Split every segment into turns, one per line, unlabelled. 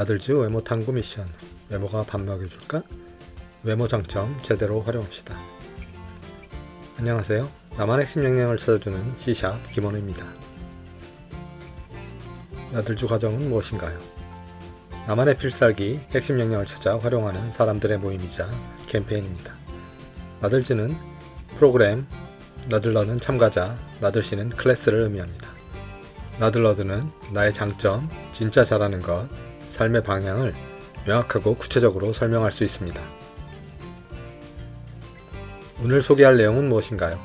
나들지 외모 탐구 미션 외모가 밥 먹여줄까? 외모 장점 제대로 활용합시다. 안녕하세요. 나만의 핵심 역량을 찾아주는 C샵 김원우입니다. 나들주 과정은 무엇인가요? 나만의 필살기 핵심 역량을 찾아 활용하는 사람들의 모임이자 캠페인입니다. 나들지는 프로그램, 나들러는 참가자, 나들시는 클래스를 의미합니다. 나들러드는 나의 장점, 진짜 잘하는 것, 삶의 방향을 명확하고 구체적으로 설명할 수 있습니다. 오늘 소개할 내용은 무엇인가요?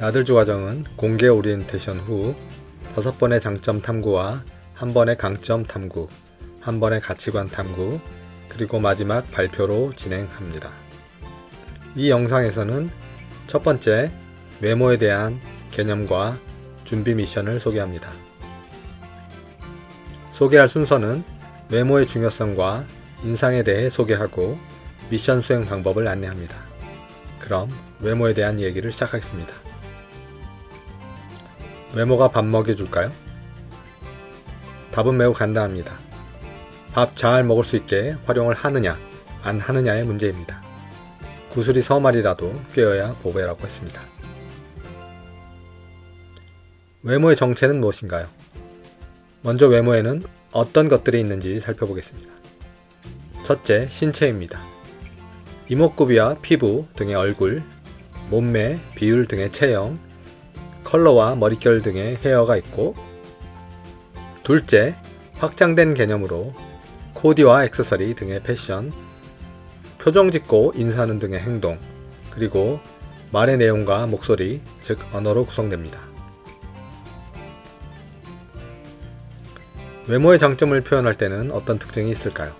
나들주 과정은 공개 오리엔테이션 후 다섯 번의 장점 탐구와 한 번의 강점 탐구, 한 번의 가치관 탐구, 그리고 마지막 발표로 진행합니다. 이 영상에서는 첫 번째 외모에 대한 개념과 준비 미션을 소개합니다. 소개할 순서는 외모의 중요성과 인상에 대해 소개하고 미션 수행 방법을 안내합니다. 그럼 외모에 대한 얘기를 시작하겠습니다. 외모가 밥 먹여줄까요? 답은 매우 간단합니다. 밥 잘 먹을 수 있게 활용을 하느냐, 안 하느냐의 문제입니다. 구슬이 서말이라도 꿰어야 보배라고 했습니다. 외모의 정체는 무엇인가요? 먼저 외모에는 어떤 것들이 있는지 살펴보겠습니다. 첫째, 신체입니다. 이목구비와 피부 등의 얼굴, 몸매, 비율 등의 체형, 컬러와 머릿결 등의 헤어가 있고, 둘째, 확장된 개념으로 코디와 액세서리 등의 패션, 표정 짓고 인사하는 등의 행동, 그리고 말의 내용과 목소리, 즉 언어로 구성됩니다. 외모의 장점을 표현할 때는 어떤 특징이 있을까요?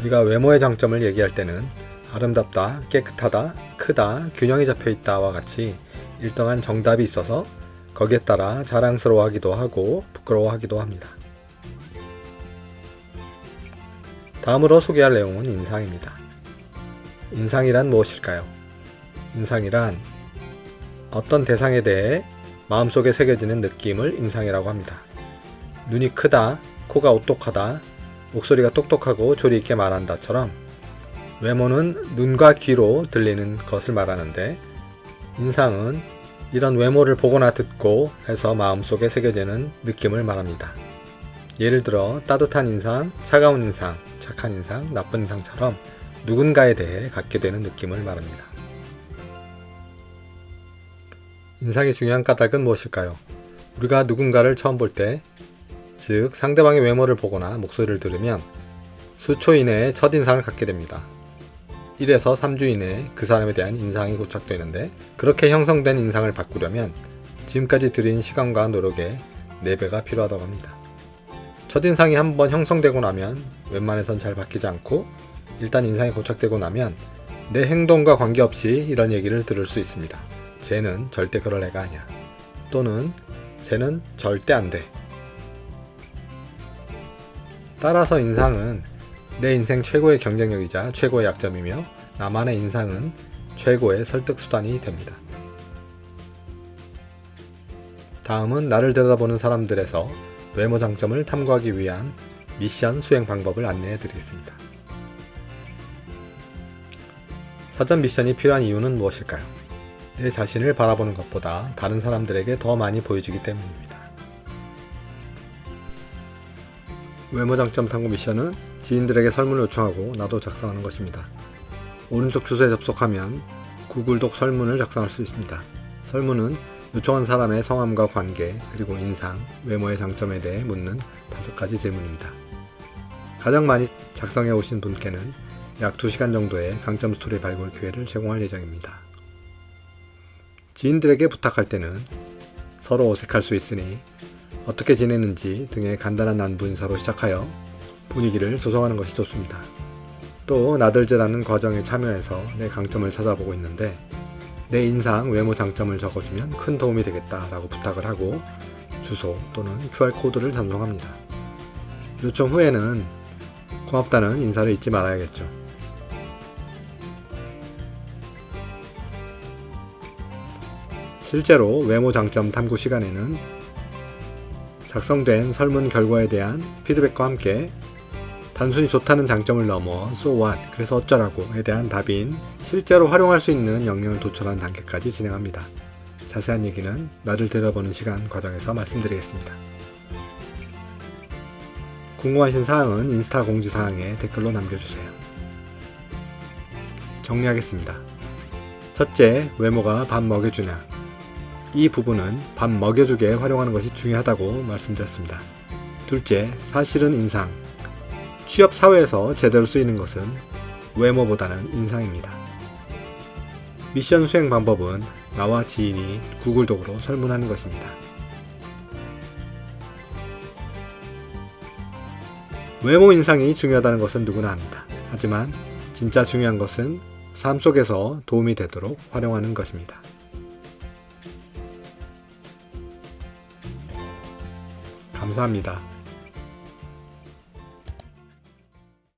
우리가 외모의 장점을 얘기할 때는 아름답다, 깨끗하다, 크다, 균형이 잡혀 있다와 같이 일정한 정답이 있어서 거기에 따라 자랑스러워하기도 하고 부끄러워하기도 합니다. 다음으로 소개할 내용은 인상입니다. 인상이란 무엇일까요? 인상이란 어떤 대상에 대해 마음속에 새겨지는 느낌을 인상이라고 합니다. 눈이 크다, 코가 오똑하다, 목소리가 똑똑하고 조리 있게 말한다처럼 외모는 눈과 귀로 들리는 것을 말하는데 인상은 이런 외모를 보거나 듣고 해서 마음속에 새겨지는 느낌을 말합니다. 예를 들어 따뜻한 인상, 차가운 인상, 착한 인상, 나쁜 인상처럼 누군가에 대해 갖게 되는 느낌을 말합니다. 인상의 중요한 까닭은 무엇일까요? 우리가 누군가를 처음 볼 때, 즉 상대방의 외모를 보거나 목소리를 들으면 수초 이내에 첫인상을 갖게 됩니다. 1에서 3주 이내에 그 사람에 대한 인상이 고착되는데 그렇게 형성된 인상을 바꾸려면 지금까지 들인 시간과 노력의 4배가 필요하다고 합니다. 첫인상이 한번 형성되고 나면 웬만해선 잘 바뀌지 않고 일단 인상이 고착되고 나면 내 행동과 관계없이 이런 얘기를 들을 수 있습니다. 쟤는 절대 그럴 애가 아니야. 또는 쟤는 절대 안 돼. 따라서 인상은 내 인생 최고의 경쟁력이자 최고의 약점이며 나만의 인상은 최고의 설득 수단이 됩니다. 다음은 나를 들여다보는 사람들에서 외모 장점을 탐구하기 위한 미션 수행 방법을 안내해 드리겠습니다. 사전 미션이 필요한 이유는 무엇일까요? 내 자신을 바라보는 것보다 다른 사람들에게 더 많이 보여지기 때문입니다. 외모 장점 탐구 미션은 지인들에게 설문을 요청하고 나도 작성하는 것입니다. 오른쪽 주소에 접속하면 구글 독 설문을 작성할 수 있습니다. 설문은 요청한 사람의 성함과 관계, 그리고 인상, 외모의 장점에 대해 묻는 다섯 가지 질문입니다. 가장 많이 작성해 오신 분께는 약 2시간 정도의 강점 스토리 발굴 기회를 제공할 예정입니다. 지인들에게 부탁할 때는 서로 어색할 수 있으니 어떻게 지내는지 등의 간단한 난부 인사로 시작하여 분위기를 조성하는 것이 좋습니다. 또 나들즈라는 과정에 참여해서 내 강점을 찾아보고 있는데 내 인상, 외모 장점을 적어주면 큰 도움이 되겠다라고 부탁을 하고 주소 또는 QR코드를 전송합니다. 요청 후에는 고맙다는 인사를 잊지 말아야겠죠. 실제로 외모 장점 탐구 시간에는 작성된 설문 결과에 대한 피드백과 함께 단순히 좋다는 장점을 넘어 so what, 그래서 어쩌라고에 대한 답인 실제로 활용할 수 있는 영역을 도출한 단계까지 진행합니다. 자세한 얘기는 나를 들여보는 시간 과정에서 말씀드리겠습니다. 궁금하신 사항은 인스타 공지사항에 댓글로 남겨주세요. 정리하겠습니다. 첫째, 외모가 밥 먹여주냐. 이 부분은 밥 먹여주게 활용하는 것이 중요하다고 말씀드렸습니다. 둘째, 사실은 인상. 취업 사회에서 제대로 쓰이는 것은 외모보다는 인상입니다. 미션 수행 방법은 나와 지인이 구글 도구로 설문하는 것입니다. 외모 인상이 중요하다는 것은 누구나 압니다. 하지만 진짜 중요한 것은 삶 속에서 도움이 되도록 활용하는 것입니다. 감사합니다.